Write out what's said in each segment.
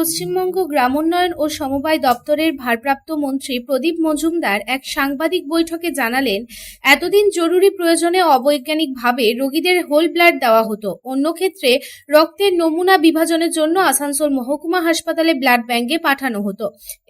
পশ্চিমবঙ্গ গ্রামোন্নয়ন ও সমবায় দপ্তরের ভারপ্রাপ্ত মন্ত্রী প্রদীপ মজুমদার এক সাংবাদিক বৈঠকে জানালেন, এতদিন জরুরি প্রয়োজনে অবৈজ্ঞানিকভাবে রোগীদের হোল ব্লাড দেওয়া হতো। অন্য ক্ষেত্রে রক্তের নমুনা বিভাজনের জন্য আসানসোল মহকুমা হাসপাতালে ব্লাড ব্যাঙ্কে পাঠানো হতো।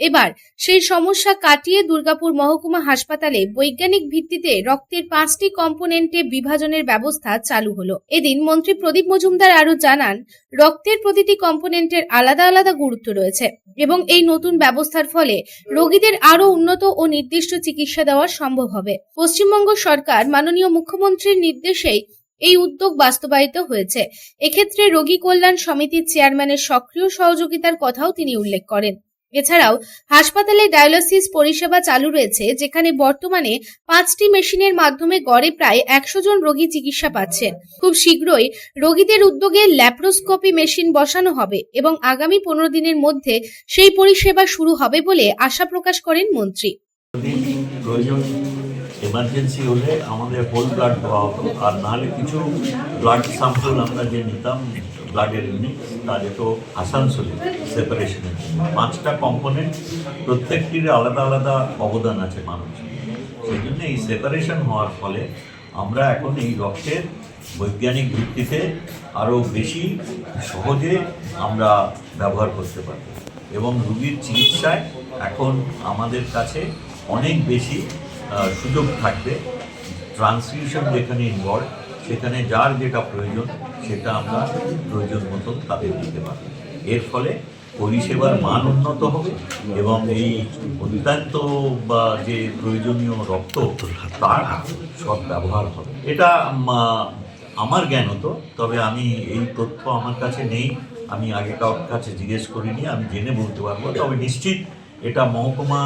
এবার সেই সমস্যা কাটিয়ে দুর্গাপুর মহকুমা হাসপাতালে বৈজ্ঞানিক ভিত্তিতে রক্তের পাঁচটি কম্পোনেন্টে বিভাজনের ব্যবস্থা চালু হলো। এদিন মন্ত্রী প্রদীপ মজুমদার আরও জানান, রক্তের প্রতিটি কম্পোনেন্টের আলাদা আলাদা গুরুত্ব রয়েছে। এবং এই নতুন ব্যবস্থার ফলে রোগীদের আরও উন্নত ও নির্দিষ্ট চিকিৎসা দেওয়া সম্ভব হবে। পশ্চিমবঙ্গ সরকার মাননীয় মুখ্যমন্ত্রীর নির্দেশেই এই উদ্যোগ বাস্তবায়িত হয়েছে। এক্ষেত্রে রোগী কল্যাণ সমিতির চেয়ারম্যানের সক্রিয় সহযোগিতার কথাও তিনি উল্লেখ করেন। এছাড়াও হাসপাতালে ডায়ালিসিস পরিষেবা চালু রয়েছে, যেখানে বর্তমানে পাঁচটি মেশিনের মাধ্যমে গড়ে প্রায় একশো জন রোগী চিকিৎসা পাচ্ছেন। খুব শীঘ্রই রোগীদের উদ্যোগে ল্যাপ্রোস্কোপি মেশিন বসানো হবে এবং আগামী পনেরো দিনের মধ্যে সেই পরিষেবা শুরু হবে বলে আশা প্রকাশ করেন মন্ত্রী। এমার্জেন্সি হলে আমাদের হোল ব্লাড দেওয়া হতো। আর নাহলে কিছু ব্লাড স্যাম্পল আমরা যে নিতাম ব্লাডের ইউনিট তা যেত আসানসোলে সেপারেশনের পাঁচটা কম্পোনেন্ট প্রত্যেকটির আলাদা আলাদা অবদান আছে মানুষ। সেই জন্য এই সেপারেশন হওয়ার ফলে আমরা এখন এই রক্তের বৈজ্ঞানিক ভিত্তিতে আরও বেশি সহজে আমরা ব্যবহার করতে পারব। এবং রুগীর চিকিৎসায় এখন আমাদের কাছে অনেক বেশি সুযোগ থাকবে। ট্রান্সফিউশন যেখানে ইনভলভ সেখানে যার যেটা প্রয়োজন, সেটা আমরা প্রয়োজন মতো তাদের দিতে পারব। এর ফলে পরিষেবার মান উন্নত হবে এবং এই অত্যন্ত বা যে প্রয়োজনীয় রক্ত, তার সব ব্যবহার হবে। এটা আমার জ্ঞান হতো, তবে আমি এই তথ্য আমার কাছে নেই। আমি আগে কারোর কাছে জিজ্ঞেস করিনি, আমি জেনে বলতে পারব, তবে নিশ্চিত এটা মহকুমা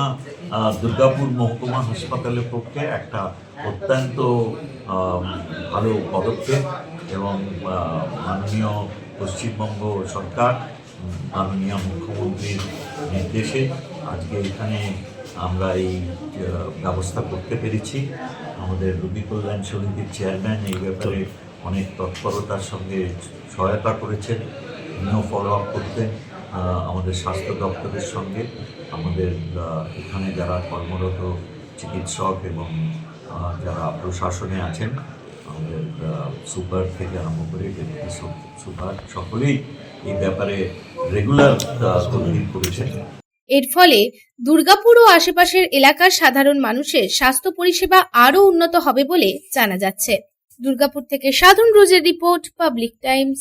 দুর্গাপুর মহকুমা হাসপাতালের পক্ষে একটা অত্যন্ত ভালো পদক্ষেপ এবং মাননীয় পশ্চিমবঙ্গ সরকার, মাননীয় মুখ্যমন্ত্রীর নির্দেশে আজকে এখানে আমরা এই ব্যবস্থা করতে পেরেছি। আমাদের রবি কল্যাণ সমিতির চেয়ারম্যান এই ব্যাপারে অনেক তৎপরতার সঙ্গে সহায়তা করেছেন, উনিও ফলো আপ করতেন। আমাদের স্বাস্থ্য দপ্তরের সঙ্গে আমাদের এখানে যারা কর্মরত চিকিৎসক এবং যারা প্রশাসনে আছেন, আমাদের সুপার থেকে আরম্ভ করে ডেপুটি সুপার সকলেই এই ব্যাপারে রেগুলার তদবির করেছেন। এর ফলে দুর্গাপুর ও আশেপাশের এলাকার সাধারণ মানুষের স্বাস্থ্য পরিষেবা আরও উন্নত হবে বলে জানা যাচ্ছে। দুর্গাপুর থেকে সাধন রোজের report, public times.